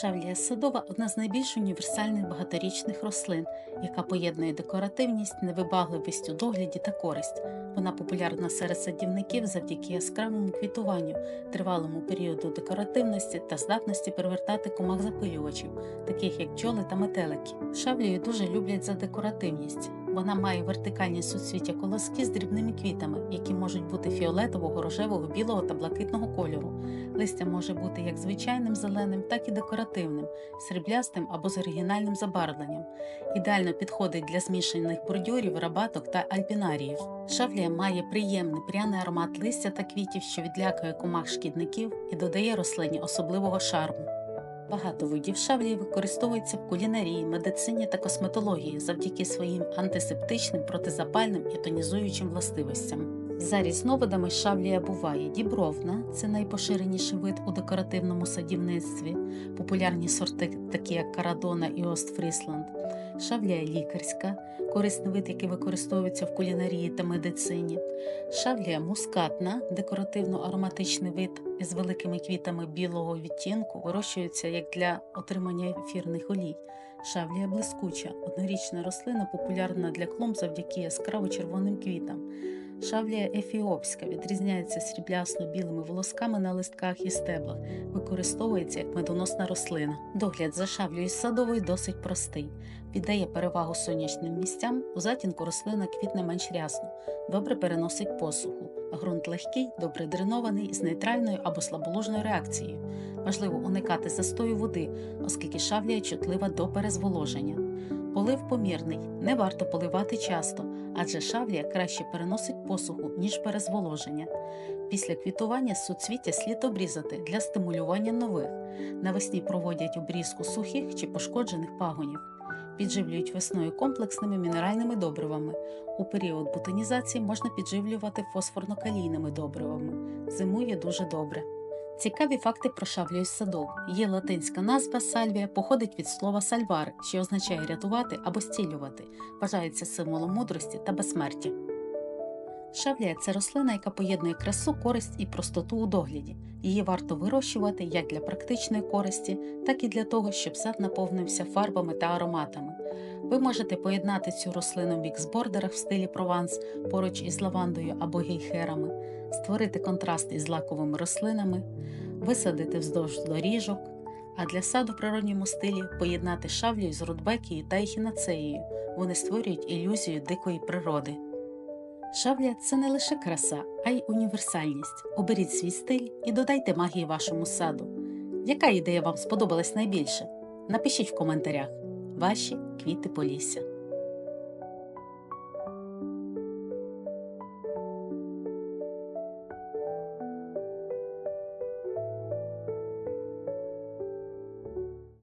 Шавлія садова одна з найбільш універсальних багаторічних рослин, яка поєднує декоративність, невибагливість у догляді та користь. Вона популярна серед садівників завдяки яскравому квітуванню, тривалому періоду декоративності та здатності привертати комах запилювачів, таких як бджоли та метелики. Шавлію дуже люблять за декоративність. Вона має вертикальні суцвіття колоски з дрібними квітами, які можуть бути фіолетового, рожевого, білого та блакитного кольору. Листя може бути як звичайним зеленим, так і декоративним, сріблястим або з оригінальним забарвленням. Ідеально підходить для змішаних бордюрів, рабаток та альпінаріїв. Шавлія має приємний пряний аромат листя та квітів, що відлякує комах шкідників і додає рослині особливого шарму. Багато видів шавлі використовується в кулінарії, медицині та косметології завдяки своїм антисептичним, протизапальним і тонізуючим властивостям. За різновидами шавлія буває дібровна, це найпоширеніший вид у декоративному садівництві, популярні сорти, такі як Карадона і Остфрісланд, шавлія лікарська, корисний вид, який використовується в кулінарії та медицині, шавлія мускатна, декоративно-ароматичний вид із великими квітами білого відтінку, вирощується як для отримання ефірних олій. Шавлія блискуча, однорічна рослина, популярна для клумб завдяки яскраво червоним квітам. Шавлія ефіопська відрізняється сріблясно-білими волосками на листках і стеблах, використовується як медоносна рослина. Догляд за шавлею садовою досить простий. Віддає перевагу сонячним місцям, у затінку рослина квітне менш рясно, добре переносить посуху, а ґрунт легкий, добре дренований з нейтральною або слаболужною реакцією. Важливо уникати застою води, оскільки шавлія чутлива до перезволоження. Полив помірний, не варто поливати часто, адже шавлія краще переносить посуху, ніж перезволоження. Після квітування суцвіття слід обрізати для стимулювання нових. Навесні проводять обрізку сухих чи пошкоджених пагонів. Підживлюють весною комплексними мінеральними добривами. У період бутонізації можна підживлювати фосфорно-калійними добривами. Зимує дуже добре. Цікаві факти про шавлю із саду. Є латинська назва сальвія, походить від слова сальвари, що означає рятувати або зцілювати, вважається символом мудрості та безсмертя. Шавлія це рослина, яка поєднує красу, користь і простоту у догляді. Її варто вирощувати як для практичної користі, так і для того, щоб сад наповнився фарбами та ароматами. Ви можете поєднати цю рослину в біксбордерах в стилі прованс поруч із лавандою або гейхерами, створити контраст із лаковими рослинами, висадити вздовж доріжок, а для саду в природньому стилі поєднати шавлію з рудбекією та ехінацеєю. Вони створюють ілюзію дикої природи. Шавля це не лише краса, а й універсальність. Оберіть свій стиль і додайте магії вашому саду. Яка ідея вам сподобалась найбільше? Напишіть в коментарях. Ваші квіти Полісся.